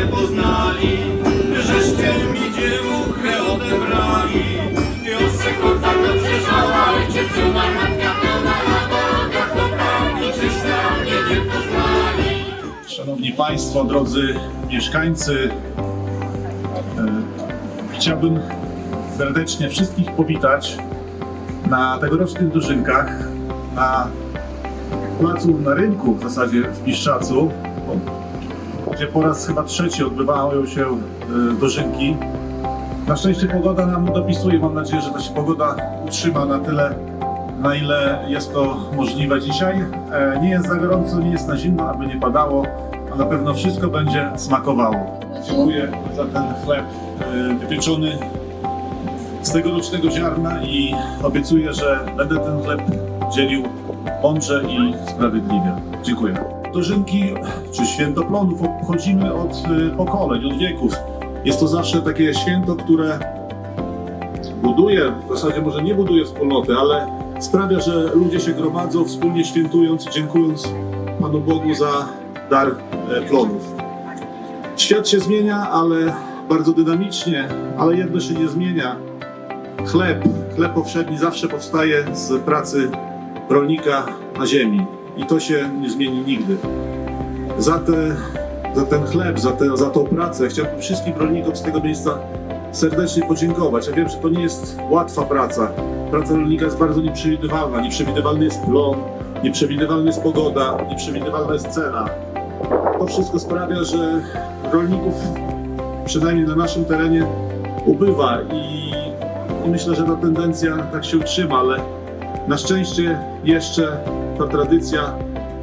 nie poznali, żeście mi dziewuchę odebrali. Wiosek od tak odrzeżała, ojczycu na matka pełna na drogach chłopaki, żeście mnie nie poznali. Szanowni Państwo, drodzy mieszkańcy, e, chciałbym serdecznie wszystkich powitać na tegorocznych dożynkach na placu, na rynku w zasadzie w Piszczacu, gdzie po raz chyba trzeci odbywają się e, dożynki. Na szczęście pogoda nam dopisuje. Mam nadzieję, że ta się pogoda utrzyma na tyle, na ile jest to możliwe dzisiaj. E, Nie jest za gorąco, nie jest na zimno, aby nie padało, a na pewno wszystko będzie smakowało. Dziękuję za ten chleb e, wypieczony z tegorocznego ziarna i obiecuję, że będę ten chleb dzielił mądrze i sprawiedliwie. Dziękuję. Dożynki czy święto plonów obchodzimy od e, pokoleń, od wieków. Jest to zawsze takie święto, które buduje, w zasadzie może nie buduje wspólnoty, ale sprawia, że ludzie się gromadzą wspólnie świętując i dziękując Panu Bogu za dar e, plonów. Świat się zmienia, ale bardzo dynamicznie, ale jedno się nie zmienia. Chleb, chleb powszedni zawsze powstaje z pracy rolnika na ziemi i to się nie zmieni nigdy. Za, te, za ten chleb, za, te, za tą pracę chciałbym wszystkim rolnikom z tego miejsca serdecznie podziękować. Ja wiem, że to nie jest łatwa praca. Praca rolnika jest bardzo nieprzewidywalna. Nieprzewidywalny jest plon, nieprzewidywalna jest pogoda, nieprzewidywalna jest cena. To wszystko sprawia, że rolników, przynajmniej na naszym terenie, ubywa i, i myślę, że ta tendencja tak się utrzyma, ale na szczęście jeszcze ta tradycja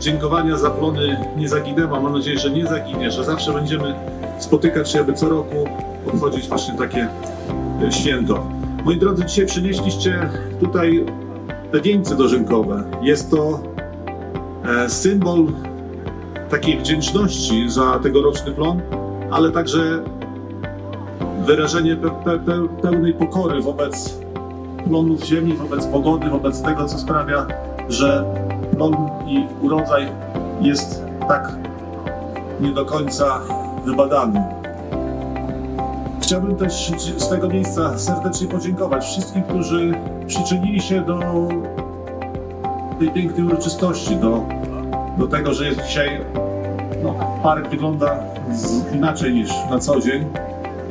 dziękowania za plony nie zaginęła. Mam nadzieję, że nie zaginie, że zawsze będziemy spotykać się, aby co roku obchodzić właśnie takie e, święto. Moi drodzy, dzisiaj przynieśliście tutaj te wieńce dożynkowe. Jest to e, symbol takiej wdzięczności za tegoroczny plon, ale także wyrażenie pe, pe, pe, pełnej pokory wobec plonów ziemi, wobec pogody, wobec tego, co sprawia, że i urodzaj jest tak nie do końca wybadany. Chciałbym też z tego miejsca serdecznie podziękować wszystkim, którzy przyczynili się do tej pięknej uroczystości, do, do tego, że jest dzisiaj no, park wygląda z, inaczej niż na co dzień.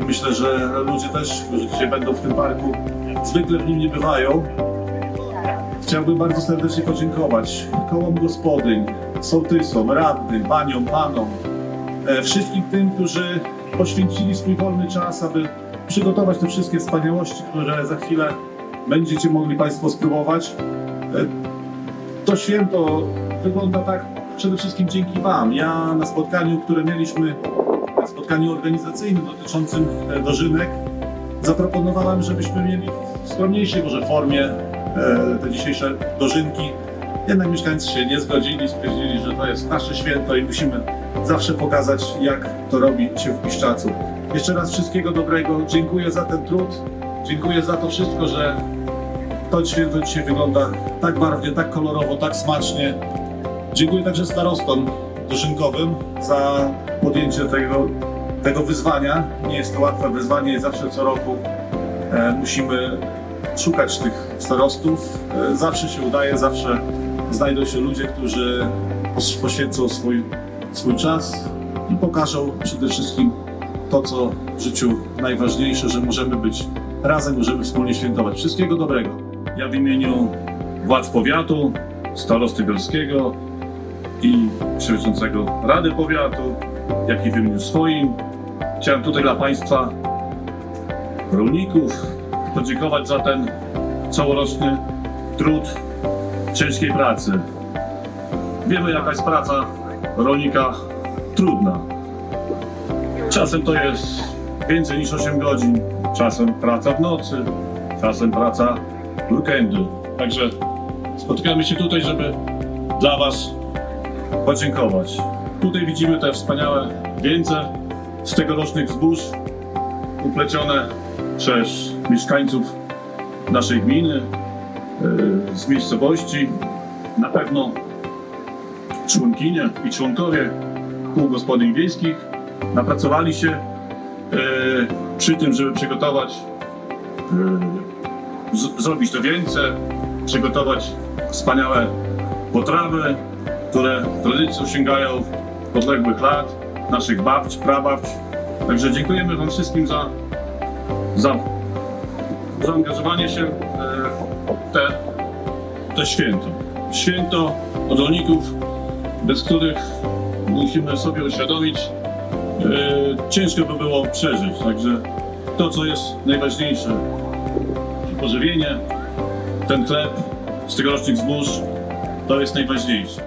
I myślę, że ludzie też, którzy dzisiaj będą w tym parku, zwykle w nim nie bywają. Chciałbym bardzo serdecznie podziękować kołom gospodyń, sołtysom, radnym, paniom, panom, e, wszystkim tym, którzy poświęcili swój wolny czas, aby przygotować te wszystkie wspaniałości, które za chwilę będziecie mogli Państwo spróbować. E, To święto wygląda tak przede wszystkim dzięki Wam. Ja na spotkaniu, które mieliśmy, na spotkaniu organizacyjnym dotyczącym e, dożynek, zaproponowałem, żebyśmy mieli w skromniejszej może formie te dzisiejsze dożynki. Jednak mieszkańcy się nie zgodzili, stwierdzili, że to jest nasze święto i musimy zawsze pokazać, jak to robi się w Piszczacu. Jeszcze raz wszystkiego dobrego. Dziękuję za ten trud. Dziękuję za to wszystko, że to święto dzisiaj wygląda tak barwnie, tak kolorowo, tak smacznie. Dziękuję także starostom dożynkowym za podjęcie tego, tego wyzwania. Nie jest to łatwe wyzwanie zawsze co roku e, musimy szukać tych starostów. E, zawsze się udaje, zawsze znajdą się ludzie, którzy poświęcą swój, swój czas i pokażą przede wszystkim to, co w życiu najważniejsze, że możemy być razem, możemy wspólnie świętować. Wszystkiego dobrego. Ja w imieniu władz powiatu, starosty bielskiego i przewodniczącego Rady Powiatu, jak i w imieniu swoim chciałem tutaj dla Państwa rolników podziękować za ten całoroczny trud ciężkiej pracy. Wiemy, jaka jest praca rolnika trudna. Czasem to jest więcej niż 8 godzin, czasem praca w nocy, czasem praca w weekendy. Także spotykamy się tutaj, żeby dla Was podziękować. Tutaj widzimy te wspaniałe wieńce z tegorocznych zbóż uplecione przez mieszkańców naszej gminy, yy, z miejscowości. Na pewno członkinie i członkowie kół gospodyń wiejskich napracowali się e, przy tym, żeby przygotować, e, zrobić to wieńce, przygotować wspaniałe potrawy, które tradycją sięgają podległych lat, naszych babć, prababć. Także dziękujemy Wam wszystkim za, za zaangażowanie się w te, te święto. Święto rolników, bez których musimy sobie uświadomić, e, ciężko by było przeżyć. Także to, co jest najważniejsze, pożywienie, ten chleb z tegorocznych zbóż, to jest najważniejsze.